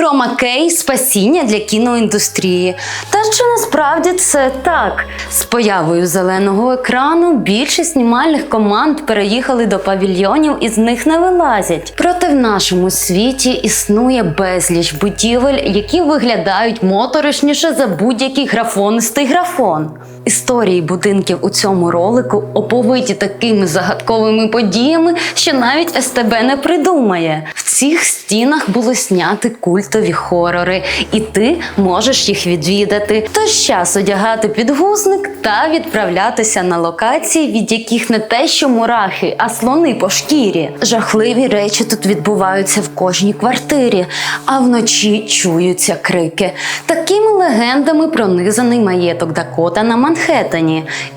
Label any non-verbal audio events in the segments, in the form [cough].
Хромакей спасіння для кіноіндустрії. Та що насправді це так. З появою зеленого екрану більшість знімальних команд переїхали до павільйонів і з них не вилазять. Проте в нашому світі існує безліч будівель, які виглядають моторошніше за будь-який графонистий графон. Історії будинків у цьому ролику оповиті такими загадковими подіями, що навіть СТБ не придумає. В цих стінах було зняти культові хорори, і ти можеш їх відвідати. Тож час одягати підгузник та відправлятися на локації, від яких не те, що мурахи, а слони по шкірі. Жахливі речі тут відбуваються в кожній квартирі, а вночі чуються крики. Такими легендами пронизаний маєток Дакота на Манхеттені.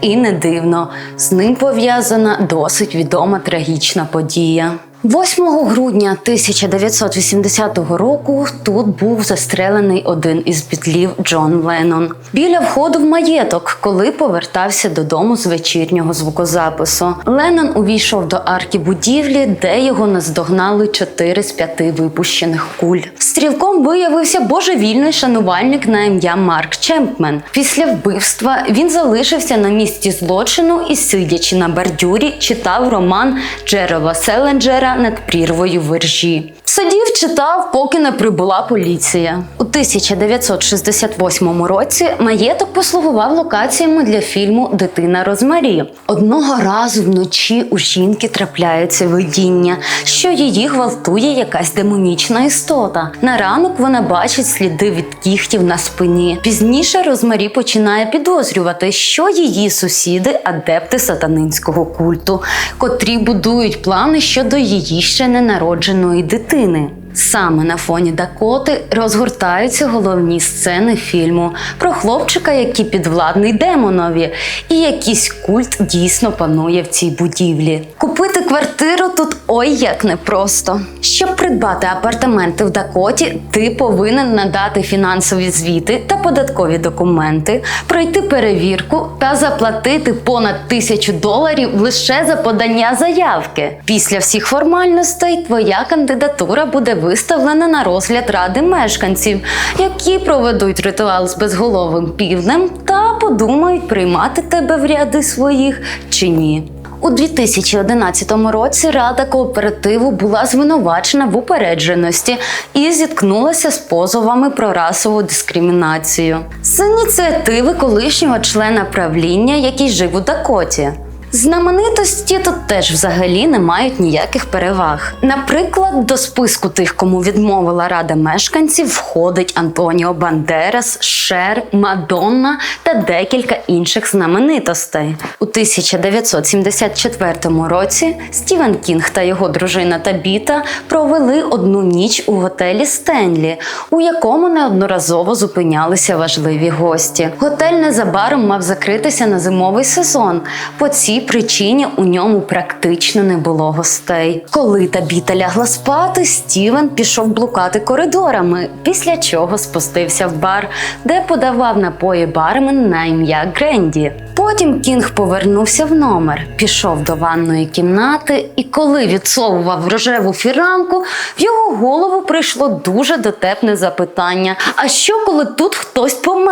І не дивно, з ним пов'язана досить відома трагічна подія. 8 грудня 1980 року тут був застрелений один із бітлів Джон Леннон біля входу в маєток, коли повертався додому з вечірнього звукозапису. Леннон увійшов до арки будівлі, де його наздогнали чотири з п'яти випущених куль. Стрілком виявився божевільний шанувальник на ім'я Марк Чемпмен. Після вбивства він залишився на місці злочину і, сидячи на бордюрі, читав роман Джерова Селенджера над прірвою вержі. Сидів, читав, поки не прибула поліція. У 1968 році маєток послугував локаціями для фільму Дитина Розмарі. Одного разу вночі у жінки трапляється видіння, що її гвалтує якась демонічна істота. На ранок вона бачить сліди від кігтів на спині. Пізніше Розмарі починає підозрювати, що її сусіди адепти сатанинського культу, котрі будують плани щодо її ще ненародженої дитини частини. Саме на фоні Дакоти розгортаються головні сцени фільму про хлопчика, який підвладний демонові, і якийсь культ дійсно панує в цій будівлі. Купити квартиру тут ой як непросто. Щоб придбати апартаменти в Дакоті, ти повинен надати фінансові звіти та податкові документи, пройти перевірку та заплатити понад тисячу доларів лише за подання заявки. Після всіх формальностей твоя кандидатура буде виставлена на розгляд ради мешканців, які проведуть ритуал з безголовим півнем та подумають, приймати тебе в ряди своїх чи ні. У 2011 році Рада кооперативу була звинувачена в упередженості і зіткнулася з позовами про расову дискримінацію з ініціативи колишнього члена правління, який жив у Дакоті. Знаменитості тут теж взагалі не мають ніяких переваг. Наприклад, до списку тих, кому відмовила рада мешканців, входить Антоніо Бандерас, Шер, Мадонна та декілька інших знаменитостей. У 1974 році Стівен Кінг та його дружина Табіта провели одну ніч у готелі Стенлі, у якому неодноразово зупинялися важливі гості. Готель незабаром мав закритися на зимовий сезон. По цій причині у ньому практично не було гостей. Коли Табіта лягла спати, Стівен пішов блукати коридорами, після чого спустився в бар, де подавав напої бармен на ім'я Гренді. Потім Кінг повернувся в номер, пішов до ванної кімнати, і коли відсовував рожеву фіранку, в його голову прийшло дуже дотепне запитання: а що, коли тут хтось помер?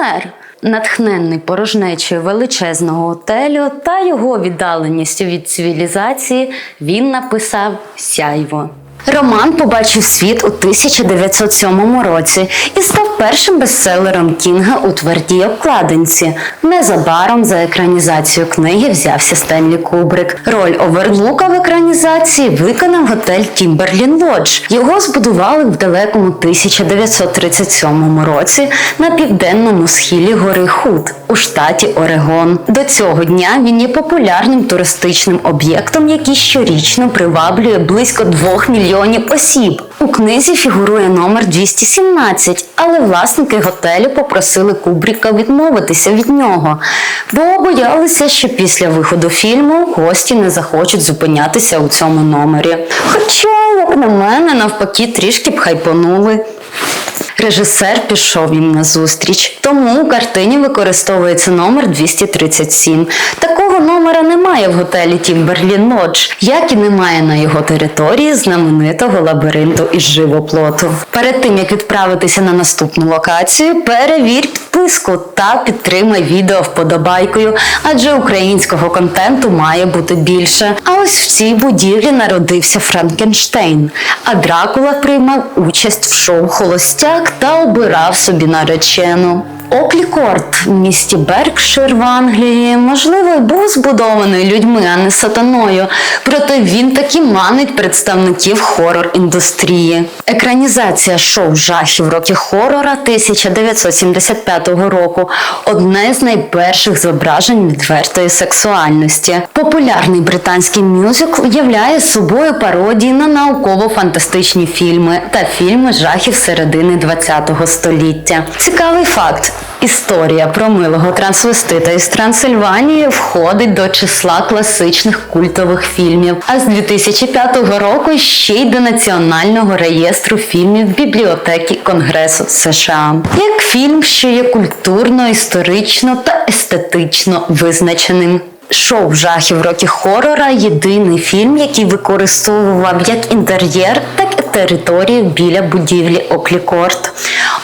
Натхненний порожнечою величезного готелю та його віддаленістю від цивілізації, він написав сяйво. Роман побачив світ у 1907 році і став першим бестселером Кінга у твердій обкладинці. Незабаром за екранізацію книги взявся Стенлі Кубрик. Роль Оверлука в екранізації виконав готель Тімберлін Лодж. Його збудували в далекому 1937 році на південному схилі гори Худ у штаті Орегон. До цього дня він є популярним туристичним об'єктом, який щорічно приваблює близько 2 мільйонів осіб. У книзі фігурує номер 217, але власники готелю попросили Кубріка відмовитися від нього, бо боялися, що після виходу фільму гості не захочуть зупинятися у цьому номері. Хоча, як на мене, навпаки, трішки б хайпонули. Режисер пішов їм на зустріч, тому у картині використовується номер 237. Такого номера немає в готелі Тімберлін Лодж, як і немає на його території знаменитого лабіринту із живоплоту. Перед тим як відправитися на наступну локацію, перевір підписку та підтримай відео вподобайкою, адже українського контенту має бути більше. А ось в цій будівлі народився Франкенштейн, а Дракула приймав участь в шоу Холостяк та обирав собі наречену. Оклікорт в місті Беркшир в Англії, можливо, був збудований людьми, а не сатаною. Проте він таки манить представників хорор-індустрії. Екранізація шоу жахів роки хорора 1975 року одне з найперших зображень відвертої сексуальності. Популярний британський мюзикл являє собою пародії на науково-фантастичні фільми та фільми жахів середини ХХ століття. Цікавий факт. Історія про милого трансвестита із Трансильванії входить до числа класичних культових фільмів, а з 2005 року ще й до Національного реєстру фільмів бібліотеки Конгресу США. Як фільм, що є культурно, історично та естетично визначеним. Шоу жахів роки хорора єдиний фільм, який використовував як інтер'єр, так і територію біля будівлі Оклікорт.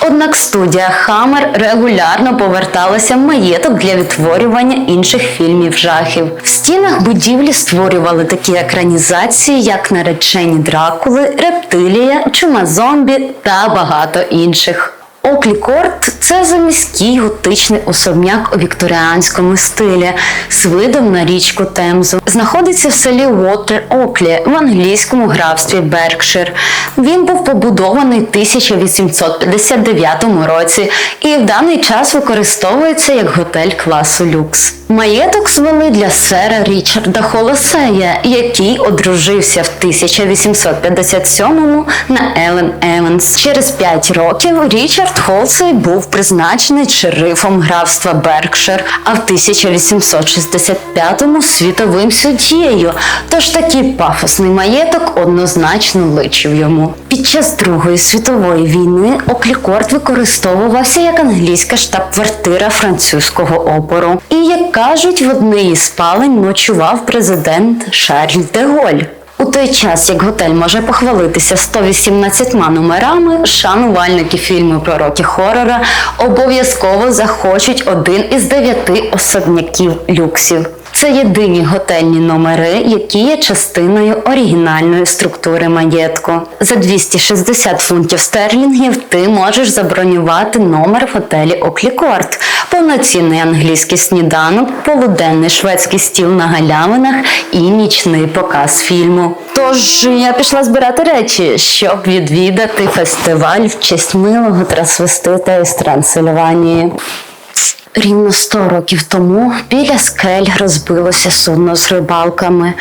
Однак студія Хаммер регулярно поверталася в маєток для відтворювання інших фільмів жахів. В стінах будівлі створювали такі екранізації, як наречені Дракули, Рептилія, Чума зомбі та багато інших. Оклікорт це заміський готичний особняк у вікторіанському стилі з видом на річку Темзу. Знаходиться в селі Уотер Оклі в англійському графстві Беркшир. Він був побудований в 1859 році і в даний час використовується як готель класу люкс. Маєток звели для сера Річарда Холосея, який одружився в 1857-му на Елен Еванс. Через 5 років Річард Холсей був призначений шерифом графства Беркшир, а в 1865-му світовим суддєю. Тож такий пафосний маєток однозначно личив йому. Під час Другої світової війни Оклікорт використовувався як англійська штаб-квартира французького опору. І як кажуть, в одній із спалень ночував президент Шарль де Голь. У той час, як готель може похвалитися 118 номерами, шанувальники фільму про роки хорора обов'язково захочуть один із дев'яти особняків люксів. Це єдині готельні номери, які є частиною оригінальної структури маєтку. За 260 фунтів стерлінгів ти можеш забронювати номер в готелі Оклікорт, повноцінний англійський сніданок, полуденний шведський стіл на галявинах і нічний показ фільму. Тож я пішла збирати речі, щоб відвідати фестиваль в честь милого трансвестита із Трансильванії. Рівно 100 років тому біля скель розбилося судно з рибалками.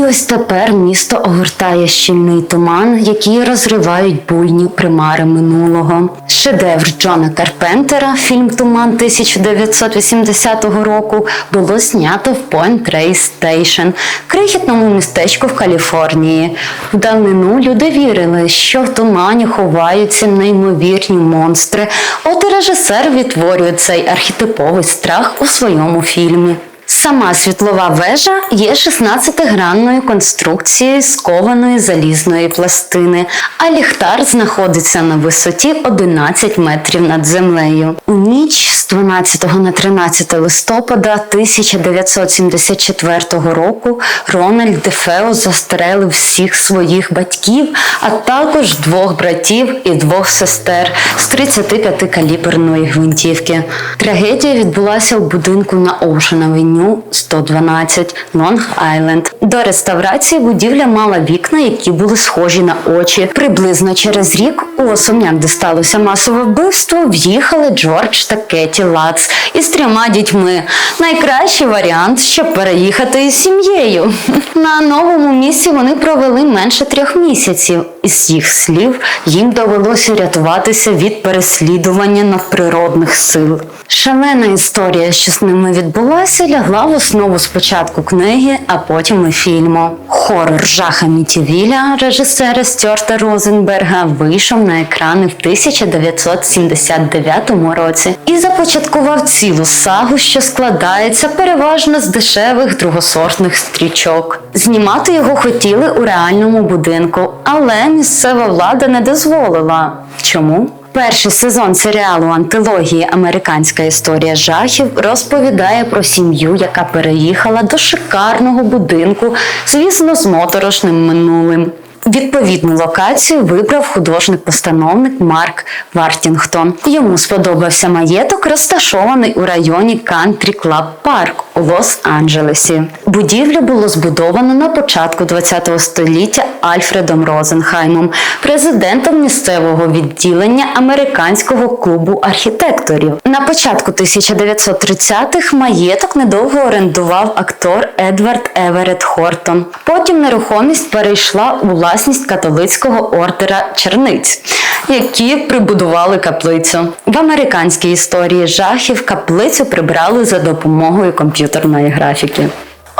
І ось тепер місто огортає щільний туман, який розривають буйні примари минулого. Шедевр Джона Карпентера, фільм Туман 1980 року, було знято в Point Reyes Station, крихітному містечку в Каліфорнії. В давнину люди вірили, що в тумані ховаються неймовірні монстри. От і режисер відтворює цей архетиповий страх у своєму фільмі. Сама світлова вежа є 16-гранною конструкцією з кованої залізної пластини, а ліхтар знаходиться на висоті 11 метрів над землею. У ніч з 12 на 13 листопада 1974 року Рональд Дефео застрелив всіх своїх батьків, а також двох братів і двох сестер з 35-каліберної гвинтівки. Трагедія відбулася у будинку на Ocean Avenue 112 Лонг Айленд. До реставрації будівля мала вікна, які були схожі на очі. Приблизно через рік у особняк, де сталося масове вбивство, в'їхали Джордж та Кеті Лац із трьома дітьми. Найкращий варіант, щоб переїхати із сім'єю. [laughs] На новому місці вони провели менше трьох місяців. Із їх слів їм довелося рятуватися від переслідування надприродних сил. Шалена історія, що з ними відбулася, лягла в основу спочатку книги, а потім і фільму. Хорор жаха Мітівіля режисера Стюарта Розенберга вийшов на екрани в 1979 році і започаткував цілу сагу, що складається переважно з дешевих другосортних стрічок. Знімати його хотіли у реальному будинку, але місцева влада не дозволила. Чому? Перший сезон серіалу антилогії Американська історія жахів розповідає про сім'ю, яка переїхала до шикарного будинку, звісно, з моторошним минулим. Відповідну локацію вибрав художник-постановник Марк Вартінгтон. Йому сподобався маєток, розташований у районі Кантрі Клаб Парк у Лос-Анджелесі. Будівлю було збудовано на початку ХХ століття Альфредом Розенхаймом, президентом місцевого відділення американського клубу архітекторів. На початку 1930-х маєток недовго орендував актор Едвард Еверет Хортон. Потім нерухомість перейшла у власність католицького ордера черниць, які прибудували каплицю. В американській історії жахів каплицю прибрали за допомогою комп'ютерної графіки.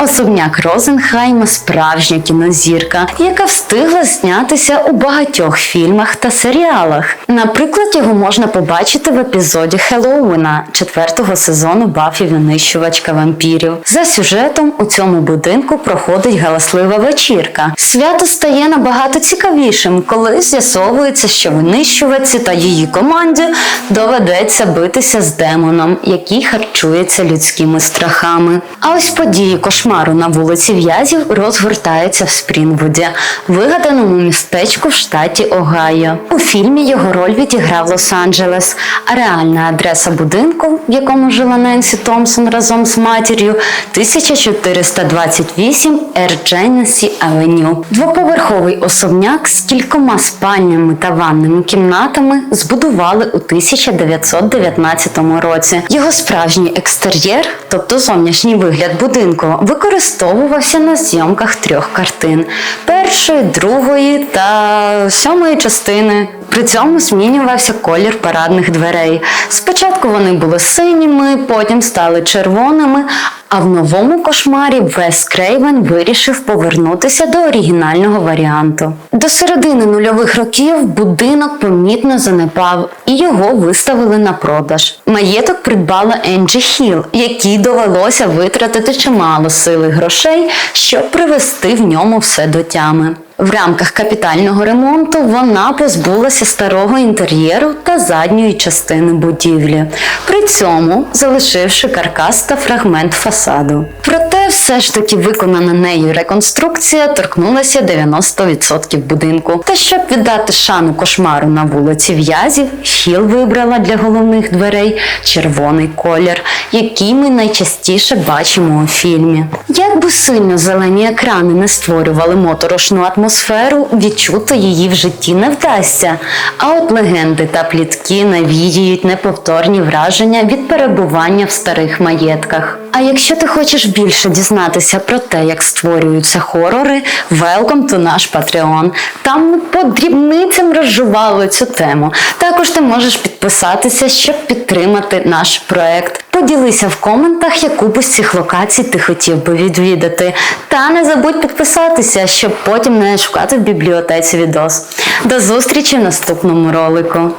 Особняк Розенхайма справжня кінозірка, яка встигла знятися у багатьох фільмах та серіалах. Наприклад, його можна побачити в епізоді Хеллоуіна четвертого сезону Бафі винищувачка вампірів. За сюжетом у цьому будинку проходить галаслива вечірка. Свято стає набагато цікавішим, коли з'ясовується, що винищувачці та її команді доведеться битися з демоном, який харчується людськими страхами. А ось події кошмару на вулиці В'язів розгортаються в Спрінвуді, вигаданому містечку в штаті Огайо. У фільмі його роль відіграв Лос-Анджелес, а реальна адреса будинку, в якому жила Ненсі Томпсон разом з матір'ю, 1428 Р. Дженнесі Авеню. Двоповерховий особняк з кількома спальнями та ванними кімнатами збудували у 1919 році. Його справжній екстер'єр, тобто зовнішній вигляд будинку, використовувався на зйомках трьох картин: першої, другої та сьомої частини. При цьому змінювався колір парадних дверей. Спочатку вони були синіми, потім стали червоними. А в новому кошмарі Вес Крейвен вирішив повернутися до оригінального варіанту. До середини нульових років будинок помітно занепав і його виставили на продаж. Маєток придбала Енджі Хіл, якій довелося витратити чимало сили грошей, щоб привести в ньому все до тями. В рамках капітального ремонту вона позбулася старого інтер'єру та задньої частини будівлі, при цьому залишивши каркас та фрагмент фасаду. Проте, все ж таки виконана нею реконструкція торкнулася 90% будинку. Та щоб віддати шану кошмару на вулиці В'язів, Хіл вибрала для головних дверей червоний колір, який ми найчастіше бачимо у фільмі. Як би сильно зелені екрани не створювали моторошну атмосферу, відчути її в житті не вдасться. А от легенди та плітки навіюють неповторні враження від перебування в старих маєтках. А якщо ти хочеш більше дізнатися про те, як створюються хорори, welcome to наш Patreon. Там ми по дрібницям розжували цю тему. Також ти можеш підписатися, щоб підтримати наш проект. Поділися в коментах, яку б з цих локацій ти хотів би відвідати. Та не забудь підписатися, щоб потім не шукати в бібліотеці відос. До зустрічі в наступному ролику.